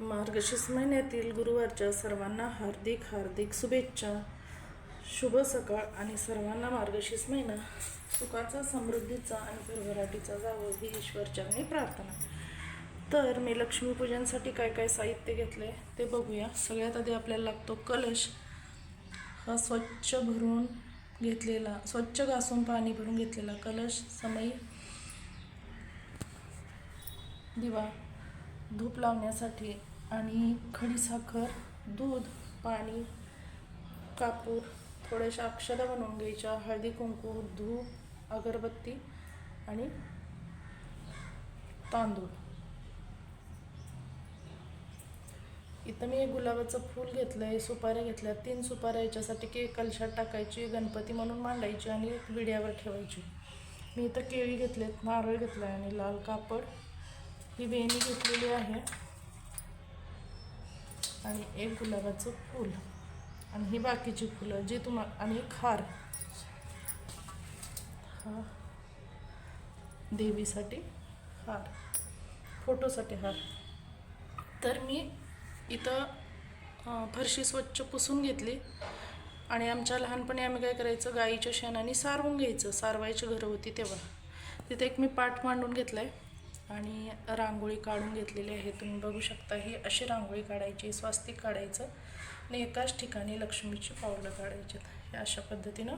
मार्गशीर्ष महिन्यातील गुरुवारच्या सर्वांना हार्दिक हार्दिक शुभेच्छा. शुभ सकाळ आणि सर्वांना मार्गशीर्ष महिना. सुखाचा समृद्धीचा आणि भरभराटीचा जावं ही ईश्वरचरणी प्रार्थना. तर मी लक्ष्मीपूजनसाठी काय काय साहित्य घेतले ते बघूया. सगळ्यात आधी आपल्याला लागतो कलश. हा स्वच्छ भरून घेतलेला स्वच्छ घासून पाणी भरून घेतलेला कलश समई दिवा. धूप लावण्यासाठी आणि खडीसाखर दूध पाणी कापूर थोड्याशा अक्षदा बनवून घ्यायच्या. हळदी कुंकू धूप अगरबत्ती आणि तांदूळ. इथं मी गुलाबाचं फूल घेतलं आहे सुपाऱ्या घेतल्या. तीन सुपाऱ्या याच्यासाठी की कलशात टाकायची गणपती म्हणून मांडायची आणि विड्यावर ठेवायची. मी इथं केळी घेतलेत नारळ घेतला आहे आणि लाल कापड. ही वेणी घेतलेली आहे. आणि एक गुलाबाचं फूल. आणि ही बाकीची फुलं जी तुम्हा आणि एक हार हा. देवीसाठी हार. फोटोसाठी हार. तर मी इथं फरशी स्वच्छ पुसून घेतली. आणि आमच्या लहानपणी आम्ही काय करायचं गाईच्या शेणाने सारवून घ्यायचं. सारवायची घरं होती तेव्हा. तिथे एक मी पाठ मांडून घेतला आहे आणि रांगोळी काढून घेतलेली आहे. तुम्ही बघू शकता ही अशी रांगोळी काढायची स्वास्तिक काढायचं. आणि एकाच ठिकाणी लक्ष्मीची पावलं काढायची. हे अशा पद्धतीनं.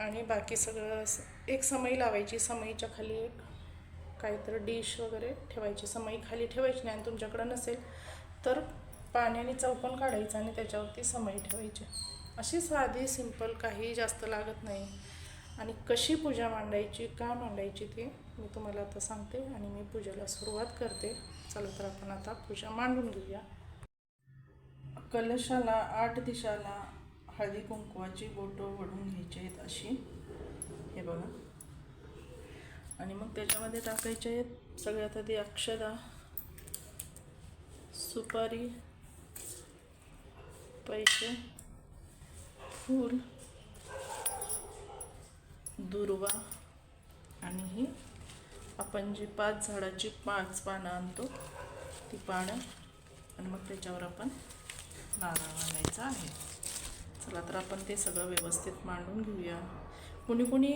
आणि बाकी सगळं एक समई लावायची. समईच्या खाली एक काहीतरी डिश वगैरे ठेवायची. समई खाली ठेवायची नाही आणि तुमच्याकडं नसेल तर पाण्याने चौकन काढायचं आणि त्याच्यावरती समई ठेवायची. अशी साधी सिंपल काही जास्त लागत नाही. आणि कशी पूजा मांडायची का मांडायची ती मी तुम्हाला आता सांगते आणि मी पूजेला सुरुवात करते. चला तर आपण आता पूजा मांडून घेऊया. कलशाला आठ दिशाला हळदी कुंकवाची बोटं वडून घ्यायची आहेत अशी. हे बघा. आणि मग त्याच्यामध्ये टाकायचे आहेत सगळ्यात आधी अक्षदा सुपारी पैसे फूल. दुर्वा आणि ही आपण जी पाच झाडाची पाच पानं आणतो ती पानं आणि मग त्याच्यावर आपण नारळ मांडायचा आहे. चला तर आपण ते सगळं व्यवस्थित मांडून घेऊया. कुणी कुणी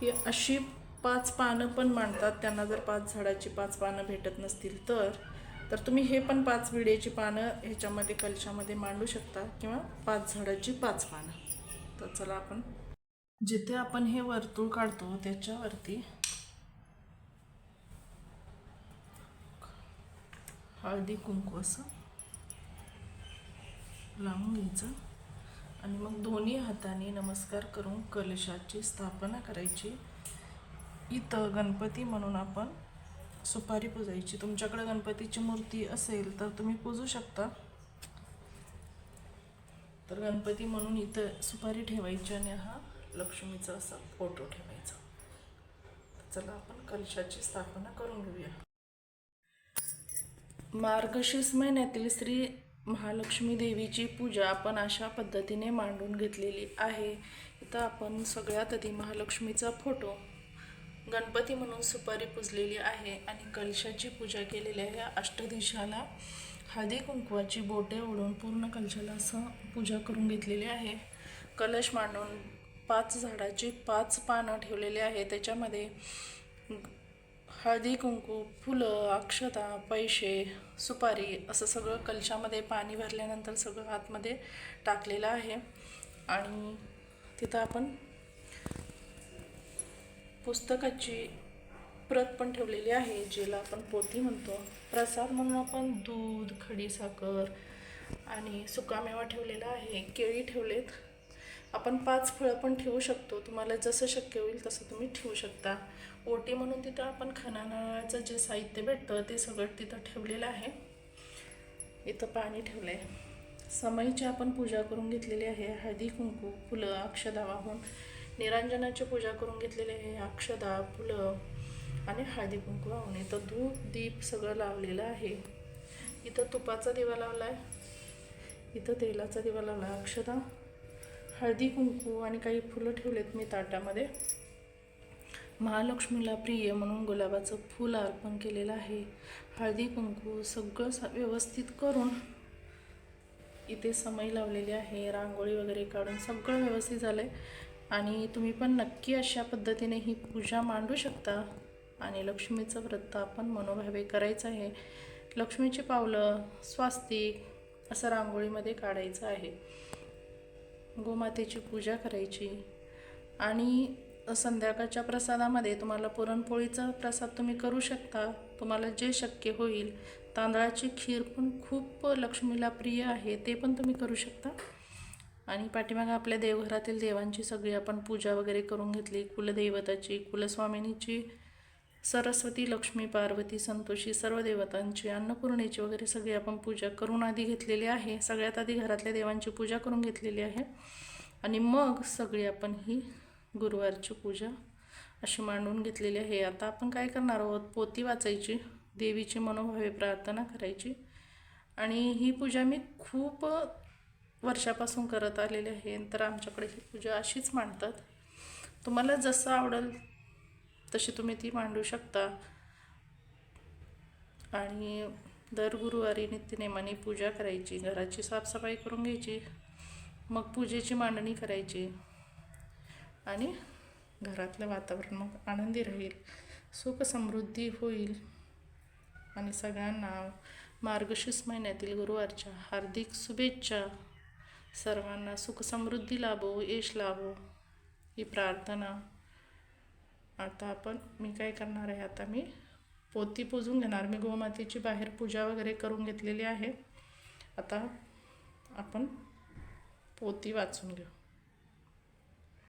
ही अशी पाच पानं पण मांडतात त्यांना जर पाच झाडाची पाच पानं भेटत नसतील तर तर तुम्ही हे पण पाच विड्याची पानं ह्याच्यामध्ये कलशामध्ये मांडू शकता किंवा पाच झाडाची पाच पानं. तर चला आपण जिथे आपण हे वर्तुळ काढतो त्याच्यावरती हळदी कुंकू असं लावून घ्यायचं. आणि मग दोन्ही हाताने नमस्कार करून कलशाची स्थापना करायची. इथं गणपती म्हणून आपण सुपारी पुजायची. तुमच्याकडे गणपतीची मूर्ती असेल तर तुम्ही पूजू शकता. तर गणपती म्हणून इथं सुपारी ठेवायची आणि हा लक्ष्मीचा असा फोटो ठेवायचा. चला आपण कलशाची स्थापना करून घेऊया. मार्गशीर्ष महिन्यातील श्री महालक्ष्मी देवीची पूजा आपण अशा पद्धतीने मांडून घेतलेली आहे. इथं आपण सगळ्यात आधी महालक्ष्मीचा फोटो गणपती म्हणून सुपारी पुजलेली आहे आणि कलशाची पूजा केलेली आहे. अष्टदिशाला हळदी कुंकवाची बोटे ओढून पूर्ण कलशाला असं पूजा करून घेतलेली आहे. कलश मांडून पाच झाडाची पाच पानं ठेवलेली आहे त्याच्यामध्ये हळदी कुंकू फुलं अक्षता पैसे सुपारी असं सगळं कलशामध्ये पाणी भरल्यानंतर सगळं आतमध्ये टाकलेलं आहे. आणि तिथं आपण पुस्तकाची प्रत पण ठेवलेली आहे जिला आपण पोथी म्हणतो. प्रसाद म्हणून आपण दूध खडीसाखर आणि सुकामेवा ठेवलेला आहे. केळी ठेवलेत. आपण पाच फळं पण ठेवू शकतो. तुम्हाला जसं शक्य होईल तसं तुम्ही ठेवू शकता. ओटी म्हणून तिथं आपण खणानारळाचं जे साहित्य भेटतं ते सगळं तिथं ठेवलेलं आहे. इथं पाणी ठेवलं आहे समईची आपण पूजा करून घेतलेली आहे. हळदी कुंकू फुलं अक्षदा वाहून निरांजनाची पूजा करून घेतलेली आहे. अक्षदा फुलं आणि हळदी कुंकू वाहून इथं धूप दीप सगळं लावलेलं आहे. इथं तुपाचा दिवा लावला आहे इथं तेलाचा दिवा लावला आहे अक्षदा. हळदी कुंकू आणि काही फुलं ठेवलेत मी ताटामध्ये. महालक्ष्मीला प्रिय म्हणून गुलाबाचं फूल अर्पण केलेलं आहे. हळदी कुंकू सगळं स- व्यवस्थित करून इथे समय लावलेली आहे. रांगोळी वगैरे काढून सगळं व्यवस्थित झालं आहे आणि तुम्ही पण नक्की अशा पद्धतीने ही पूजा मांडू शकता. आणि लक्ष्मीचं व्रत आपण मनोभावे करायचं आहे. लक्ष्मीची पावलं स्वास्तिक असं रांगोळीमध्ये काढायचं आहे. गोमातेची पूजा करायची. आणि संध्याकाळच्या प्रसादामध्ये तुम्हाला पुरणपोळीचा प्रसाद तुम्ही करू शकता. तुम्हाला जे शक्य होईल तांदळाची खीर पण खूप लक्ष्मीला प्रिय आहे ते पण तुम्ही करू शकता. आणि पाठीमागं आपल्या देवघरातील देवांची सगळी आपण पूजा वगैरे करून घेतली. कुलदैवताची कुलस्वामिनीची सरस्वती लक्ष्मी पार्वती संतोषी सर्व देवतांची अन्नपूर्णेची वगैरे सगळी आपण पूजा करून आधी घेतलेली आहे. सगळ्यात आधी घरातल्या देवांची पूजा करून घेतलेली आहे. आणि मग सगळी आपण ही गुरुवारची पूजा अशी मांडून घेतलेली आहे. आता आपण काय करणार आहोत? पोती वाचायची देवीची मनोभावे प्रार्थना करायची. आणि ही पूजा मी खूप वर्षापासून करत आलेली आहे. तर आमच्याकडे ही पूजा अशीच मांडतात. तुम्हाला जसं आवडेल तशी तुम्ही ती मांडू शकता. आणि दर गुरुवारी नित्यनेमाने पूजा करायची घराची साफसफाई करून घ्यायची मग पूजेची मांडणी करायची आणि घरातलं वातावरण मग आनंदी राहील सुख समृद्धी होईल. आणि सगळ्यांना मार्गशीर्ष महिन्यातील गुरुवारच्या हार्दिक शुभेच्छा. सर्वांना सुख समृद्धी लाभो यश लाभो. ही प्रार्थना आता आपण मी काय करणार आहे आता मी पोती पुजून घेणार. मी गोमातेची बाहेर पूजा वगैरे करून घेतलेली आहे. आता आपण पोती वाचून घेऊ.